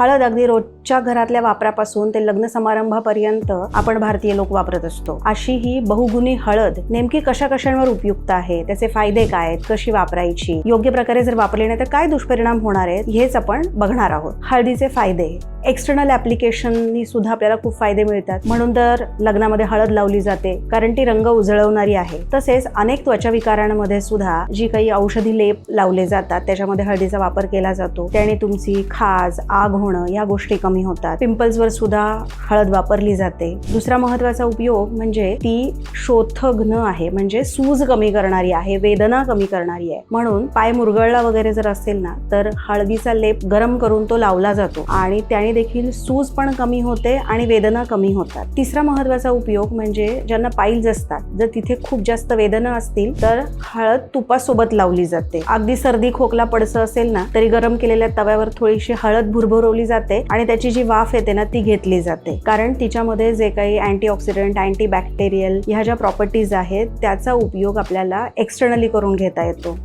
हळद अगदी रोजच्या घरातल्या वापरापासून ते लग्न समारंभापर्यंत आपण भारतीय लोक वापरत असतो. अशी ही बहुगुणी हळद नेमकी कशा कशांवर उपयुक्त आहे? त्याचे फायदे काय आहेत? कशी वापरायची? योग्य प्रकारे जर वापरली नाही तर काय दुष्परिणाम होणार आहेत? हेच आपण बघणार आहोत. हळदीचे फायदे एक्सटर्नल ॲप्लिकेशननी सुद्धा आपल्याला खूप फायदे मिळतात. म्हणून तर लग्नामध्ये हळद लावली जाते कारण ती रंग उजळवणारी आहे. तसेच अनेक त्वचा विकारांमध्ये सुद्धा जी काही औषधी लेप लावले जातात त्याच्यामध्ये हळदीचा वापर केला जातो. त्याने तुमची खाज आग होणं या गोष्टी कमी होतात. पिंपल्सवर सुद्धा हळद वापरली जाते. दुसरा महत्त्वाचा उपयोग म्हणजे ती शोथघ्न आहे म्हणजे सूज कमी करणारी आहे वेदना कमी करणारी आहे. म्हणून पाय मुरगळला वगैरे जर असेल ना तर हळदीचा लेप गरम करून तो लावला जातो आणि त्याने त्याने देखील सूज पण कमी होते आणि वेदना कमी होतात. तिसरा महत्त्वाचा उपयोग म्हणजे ज्यांना पाईल्स असतात जर तिथे खूप जास्त वेदना असतील तर हळद तुपासोबत लावली जाते. अगदी सर्दी खोकला पडसं असेल ना तरी गरम केलेल्या तव्यावर थोडीशी हळद भुरभुरवली जाते आणि त्याची जी वाफ येते ना ती घेतली जाते. कारण तिच्यामध्ये जे काही अँटीऑक्सिडंट अँटी बॅक्टेरियल ह्या ज्या प्रॉपर्टीज आहेत त्याचा उपयोग आपल्याला एक्सटर्नली करून घेता येतो.